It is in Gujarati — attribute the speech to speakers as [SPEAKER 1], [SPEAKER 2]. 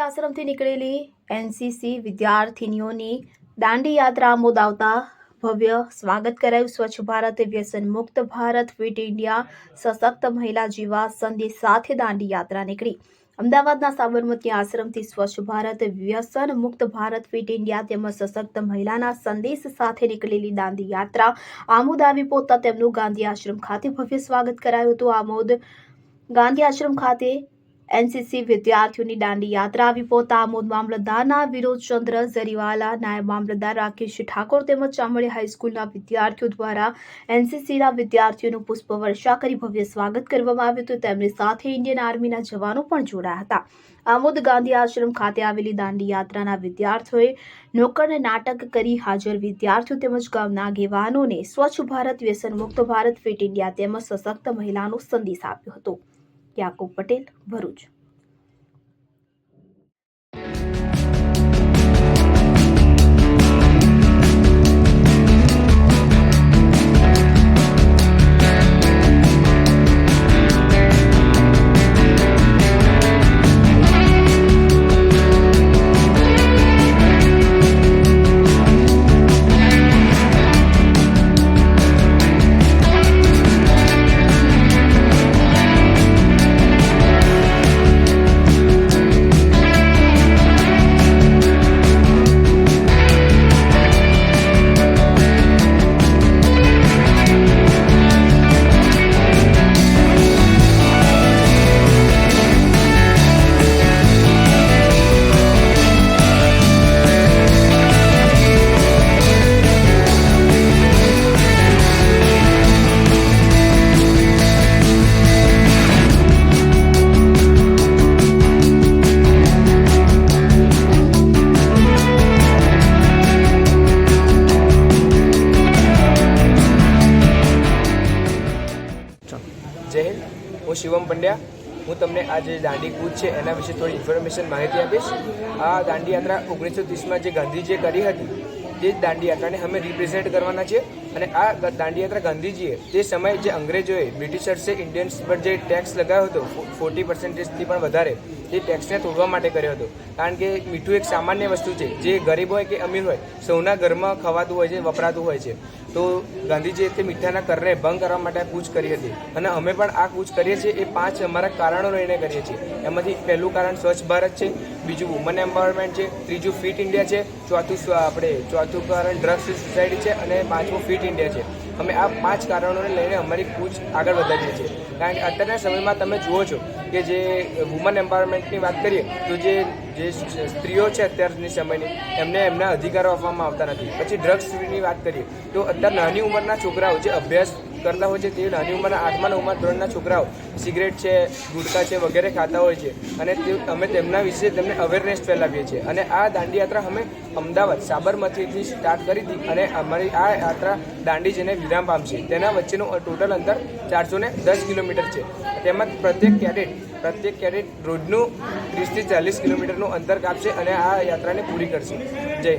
[SPEAKER 1] આશ્રમથી નીકળેલી એનસીસી વિદ્યાર્થીનીઓની દાંડી યાત્રા આમોદ આવતા ભવ્ય સ્વાગત કરાયું. સ્વચ્છ ભારત, વ્યસન મુક્ત ભારત, ફિટ ઇન્ડિયા, સશક્ત મહિલા જેવા સંદેશ સાથે દાંડી યાત્રા નીકળી. અમદાવાદના સાબરમતી આશ્રમથી સ્વચ્છ ભારત, વ્યસન મુક્ત ભારત, ફિટ ઇન્ડિયા તેમજ સશક્ત મહિલાના સંદેશ સાથે નીકળેલી દાંડી યાત્રા આમોદ આવી પહોંચતા તેમનું ગાંધી આશ્રમ ખાતે ભવ્ય સ્વાગત કરાયું હતું. આમોદ ગાંધી આશ્રમ ખાતે એનસીસી વિદ્યાર્થીઓની દાંડી યાત્રા આવી પહોંચતા આમોદ મામલતદારના વિરોધચંદ્ર ઝરીવાલા, નાયબ મામલતદાર રાકેશ ઠાકોર તેમજ ચામડી હાઈસ્કૂલના વિદ્યાર્થીઓ દ્વારા એનસીસીના વિદ્યાર્થીઓનું પુષ્પવર્ષા કરી ભવ્ય સ્વાગત કરવામાં આવ્યું હતું. તેમની સાથે ઇન્ડિયન આર્મીના જવાનો પણ જોડાયા હતા. આમોદ ગાંધી આશ્રમ ખાતે આવેલી દાંડી યાત્રાના વિદ્યાર્થીઓએ નોકરને નાટક કરી હાજર વિદ્યાર્થીઓ તેમજ ગામના આગેવાનોને સ્વચ્છ ભારત વ્યસન મુક્ત ભારત, ફિટ ઇન્ડિયા તેમજ સશક્ત મહિલાનો સંદેશ આપ્યો હતો. યાકુબ પટેલ ભરૂચ.
[SPEAKER 2] જય હિન્દ. હું શિવમ પંડ્યા. હું તમને આ જે દાંડી કૂચ છે એના વિશે થોડી ઇન્ફોર્મેશન માહિતી આપીશ. આ દાંડી યાત્રા ઓગણીસો ત્રીસમાં જે ગાંધીજીએ કરી હતી તે જ દાંડીયાત્રાને અમે રિપ્રેઝેન્ટ કરવાના છે અને આ દાંડીયાત્રા ગાંધીજીએ તે સમયે જે અંગ્રેજોએ બ્રિટિશર્સે ઇન્ડિયન્સ પર જે ટેક્સ લગાવ્યો હતો ફોર્ટી પર્સન્ટેજથી પણ વધારે, તે ટેક્સને તોડવા માટે કર્યો હતો. કારણ કે મીઠું એક સામાન્ય વસ્તુ છે. જે ગરીબ હોય કે અમીર હોય, સૌના ઘરમાં ખવાતું હોય છે, વપરાતું હોય છે. તો ગાંધીજીએ તે મીઠાના કરને ભંગ કરવા માટે કૂચ કરી હતી. અને અમે પણ આ કૂચ કરીએ છીએ એ પાંચ અમારા કારણો લઈને કરીએ છીએ. એમાંથી પહેલું કારણ સ્વચ્છ ભારત છે. બીજું વુમન એમ્પાવરમેન્ટ છે, ત્રીજું ફિટ ઇન્ડિયા છે, ચોથું આપણે ચોથું કારણ ડ્રગ્સ સોસાયટી છે અને પાંચમું ફિટ ઇન્ડિયા છે. અમે આ પાંચ કારણોને લઈને અમારી કૂચ આગળ વધારીએ છીએ. કારણ કે અત્યારના સમયમાં તમે જુઓ છો કે જે વુમન એમ્પાવરમેન્ટની વાત કરીએ, તો જે જે સ્ત્રીઓ છે અત્યારની સમયની, એમને એમના અધિકારો આપવામાં આવતા નથી. પછી ડ્રગ્સની વાત કરીએ, તો અત્યારે નાની ઉંમરના છોકરાઓ જે અભ્યાસ કરતા હોય છે તે નાની ઉંમરના આઠમા નવમા ધોરણના છોકરાઓ સિગરેટ છે, ગુટકા છે વગેરે ખાતા હોય છે. અને તે અમે તેમના વિશે તેમને અવેરનેસ ફેલાવીએ છીએ. અને આ દાંડી યાત્રા અમે અમદાવાદ, સાબરમતીથી સ્ટાર્ટ કરી હતી અને અમારી આ યાત્રા દાંડી જઈને વિરામ પામશે તેના વચ્ચેનું ટોટલ અંતર ચારસો ને દસ કિલોમીટર છે. તેમાં પ્રત્યેક કેડેટ પ્રત્યેક કેડેટ રોજનું ત્રીસથી ચાલીસ કિલોમીટરનું અંતર કાપશે અને આ યાત્રાને પૂરી કરશે. જય